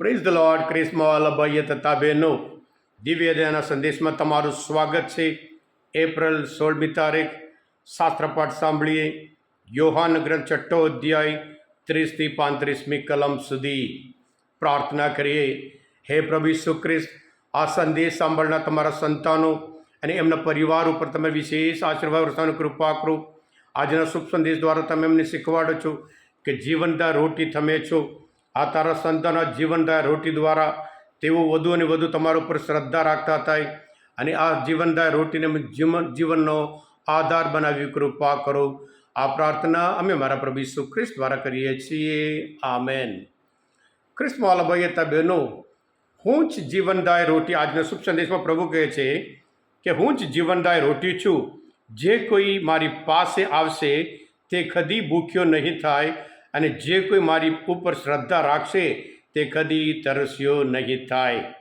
Praise the lord ક્રિસ્મોલ ભાઈએ તથા બહેનો દિવ્ય દયાના સંદેશમાં તમારું સ્વાગત છે એપ્રિલ સોળમી તારીખ શાસ્ત્રપાઠ સાંભળીએ યોહાન ગ્રંથ છઠ્ઠો અધ્યાય ત્રીસથી પાંત્રીસમી કલમ સુધી પ્રાર્થના કરીએ હે પ્રભુ સુખ્રિસ્ત આ સંદેશ સાંભળનાર તમારા સંતાનો અને એમના પરિવાર ઉપર તમે વિશેષ આશીર્વાદ વર્ષાની કૃપા કરો આજના શુભ સંદેશ દ્વારા તમે એમને શીખવાડો છો કે જીવનદાર રોટી તમે છો આ તારા સંતાનો જીવનદાય રોટી દ્વારા તેઓ વધુ અને વધુ તમારા ઉપર શ્રદ્ધા રાખતા થાય અને આ જીવનદાય રોટીને જીવન જીવનનો આધાર બનાવી કૃપા કરો. આ પ્રાર્થના અમે મારા પ્રભુ ઈસુ ખ્રિસ્ત દ્વારા કરીએ છીએ. આમેન. મેન ભાઈ હતા બહેનો, હું જ જીવનદાય રોટી આજના શુભ સંદેશમાં પ્રભુ કહે છે કે હું જ જીવનદાય રોટી છું. જે કોઈ મારી પાસે આવશે તે કદી ભૂખ્યો નહીં થાય. અને જે કોઈ મારી ઉપર શ્રદ્ધા રાખશે, તે કદી તરસ્યો નહીં થાય.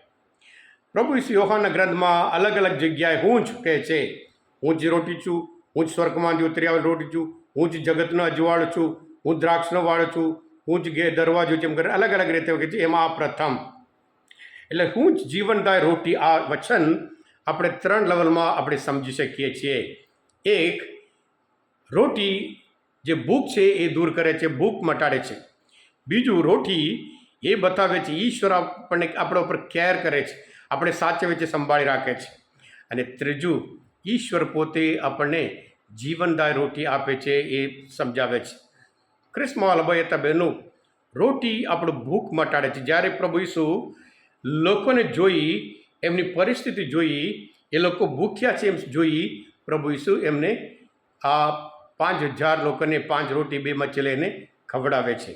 પ્રભુ ઈસુ યોહાના ગ્રંથમાં અલગ અલગ જગ્યાએ હું જ કહે છે, હું જ રોટી છું, હું જ સ્વર્ગમાંથી ઉતરી આવેલ રોટી છું, હું જ જગતનો અજવાળ છું, હું દ્રાક્ષનો વાળ છું, હું જ ગે દરવાજો જેમ કરે અલગ અલગ રીતે કહે છે, એમાં આ પ્રથમ. એટલે હું જ જીવનદાય રોટી, આ વચન આપણે ત્રણ લેવલમાં આપણે સમજી શકીએ છીએ. એક, રોટી જે ભૂખ છે એ દૂર કરે છે, ભૂખ મટાડે છે. બીજું રોટી એ બતાવે છે, ઈશ્વર આપણને આપણા ઉપર કેર કરે છે, આપણે સાચવે છે સંભાળી રાખે છે. અને ત્રીજું, ઈશ્વર પોતે આપણને જીવનદાય રોટી આપે છે એ સમજાવે છે. ક્રિસ્મા અલબયતા બહેનું, રોટી આપણું ભૂખ મટાડે છે. જ્યારે પ્રભુ ઈસુ લોકોને જોઈ, એમની પરિસ્થિતિ જોઈ, એ લોકો ભૂખ્યા છે એમ જોઈ, પ્રભુ ઈસુ એમને આ પાંચ હજાર લોકોને પાંચ રોટી બે મચ્છી લઈને ખવડાવે છે.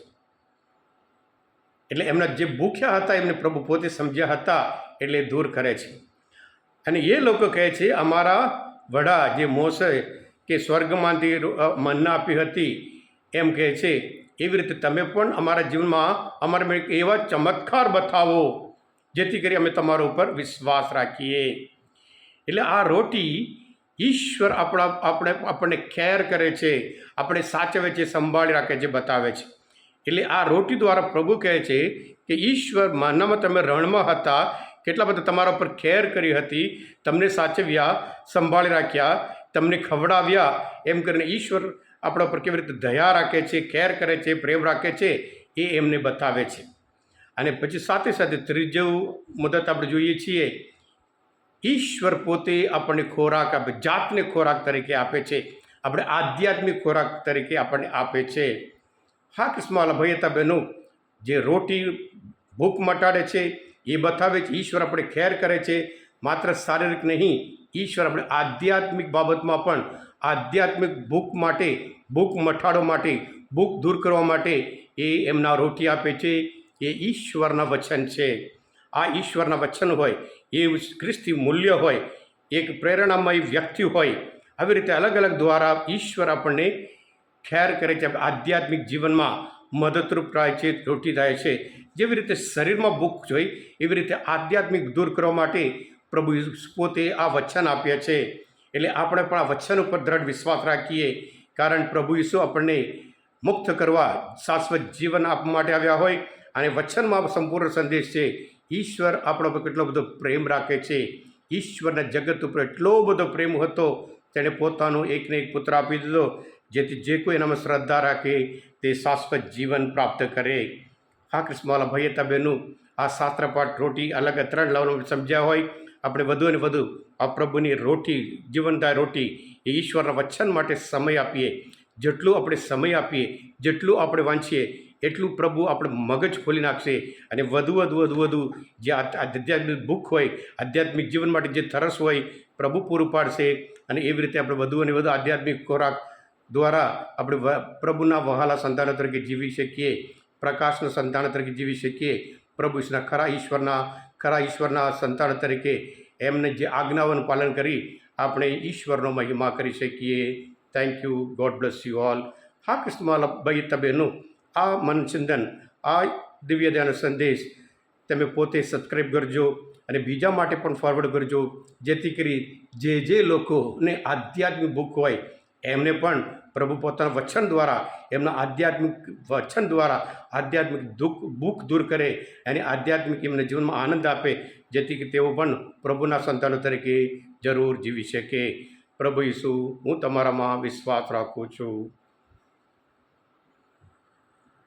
એટલે એમના જે ભૂખ્યા હતા, એમને પ્રભુ પોતે સમજ્યા હતા, એટલે દૂર કરે છે. અને એ લોકો કહે છે, અમારા વડા જે મોસે કે સ્વર્ગમાંથી મન્ના આપી હતી, એમ કહે છે, એવી રીતે તમે પણ અમારા જીવનમાં અમારા એવા ચમત્કાર બતાવો, જેથી કરી અમે તમારા ઉપર વિશ્વાસ રાખીએ. એટલે આ રોટી ઈશ્વર આપણા આપણે આપણને ખેર કરે છે, આપણે સાચવે છે, સંભાળી રાખે છે, બતાવે છે. એટલે આ રોટી દ્વારા પ્રભુ કહે છે કે ઈશ્વર માનામાં તમે રણમાં હતા, કેટલા બધા તમારા પર ખેર કરી હતી, તમને સાચવ્યા, સંભાળી રાખ્યા, તમને ખવડાવ્યા, એમ કરીને ઈશ્વર આપણા ઉપર કેવી રીતે દયા રાખે છે ખેર કરે છે, પ્રેમ રાખે છે, એ એમને બતાવે છે. અને પછી સાથે સાથે ત્રીજું મુદત આપણે જોઈએ છીએ ઈશ્વર પોતે આપણને ખોરાક આપે, જાતને ખોરાક તરીકે આપે છે. આપણે આધ્યાત્મિક ખોરાક તરીકે આપણને આપે છે. હા કિસ્માલા ભાઈ હતા બહેનો જે રોટી ભૂખ મટાડે છે, એ બતાવે છે, ઈશ્વર આપણે ખેર કરે છે. માત્ર શારીરિક નહીં, ઈશ્વર આપણે આધ્યાત્મિક બાબતમાં પણ આધ્યાત્મિક ભૂખ માટે, ભૂખ મટાડવા માટે, ભૂખ દૂર કરવા માટે એ એમના રોટી આપે છે. એ ઈશ્વરના વચન છે. આ ઈશ્વરના વચન હોય, એ ખ્રિસ્તી મૂલ્ય હોય, એક પ્રેરણામય વ્યક્તિ હોય, આવી રીતે અલગ અલગ દ્વારા ઈશ્વર આપણને ખેર કરે છે આધ્યાત્મિક જીવનમાં મદદરૂપ થાય છે રોટી થાય છે. જેવી રીતે શરીરમાં ભૂખ જોઈ, એવી રીતે આધ્યાત્મિક દૂર કરવા માટે પ્રભુ પોતે આ વચન આપ્યા છે. એટલે આપણે પણ આ વચન ઉપર દ્રઢ વિશ્વાસ રાખીએ, કારણ પ્રભુ ઈસુ આપણને મુક્ત કરવા શાશ્વત જીવન આપવા માટે આવ્યા હોય અને વચનમાં સંપૂર્ણ સંદેશ છે. ઈશ્વર આપણા ઉપર કેટલો બધો પ્રેમ રાખે છે. ઈશ્વરના જગત ઉપર એટલો બધો પ્રેમ હતો, તેણે પોતાનો એકને એક પુત્ર આપી દીધો, જેથી જે કોઈ એનામાં શ્રદ્ધા રાખે, તે શાશ્વત જીવન પ્રાપ્ત કરે. હા કૃષ્ણવાલા ભાઈએ તબેનું, આ શાસ્ત્રપાઠ રોટી અલગ ત્રણ લેવલમાં સમજ્યા હોય. આપણે વધુ અને વધુ આ પ્રભુની રોટી, જીવનદાય રોટી, એ ઈશ્વરના વચન માટે સમય આપીએ. જેટલું આપણે સમય આપીએ, જેટલું આપણે વાંચીએ એટલું પ્રભુ આપણે મગજ ખોલી નાખશે અને વધુ વધુ વધુ વધુ જે આધ્યાત્મિક ભૂખ હોય, આધ્યાત્મિક જીવન માટે જે તરસ હોય, પ્રભુ પૂરું પાડશે અને એવી રીતે આપણે વધુ અને વધુ આધ્યાત્મિક ખોરાક દ્વારા આપણે પ્રભુના વહાલા સંતાનો તરીકે જીવી શકીએ, પ્રકાશના સંતાન તરીકે જીવી શકીએ, પ્રભુ ઈશ્વરના ખરા ઈશ્વરના ખરા ઈશ્વરના સંતાન તરીકે એમને જે આજ્ઞાઓનું પાલન કરી આપણે ઈશ્વરનો મહિમા કરી શકીએ. Thank you God bless you all હા કૃષ્ણમાલા ભાઈ તબેનું આ મનચિંતન આ દિવ્ય દયાનો સંદેશ તમે પોતે સબસ્ક્રાઈબ કરજો અને બીજા માટે પણ ફોરવર્ડ કરજો, જેથી કરી જે જે લોકોને આધ્યાત્મિક ભૂખ હોય, એમને પણ પ્રભુ પોતાના વચન દ્વારા, એમના આધ્યાત્મિક વચન દ્વારા આધ્યાત્મિક દુઃખ, ભૂખ દૂર કરે અને આધ્યાત્મિક એમને જીવનમાં આનંદ આપે, જેથી કે તેઓ પણ પ્રભુના સંતાનો તરીકે જરૂર જીવી શકે. પ્રભુ ઈસુ, હું તમારામાં વિશ્વાસ રાખું છું.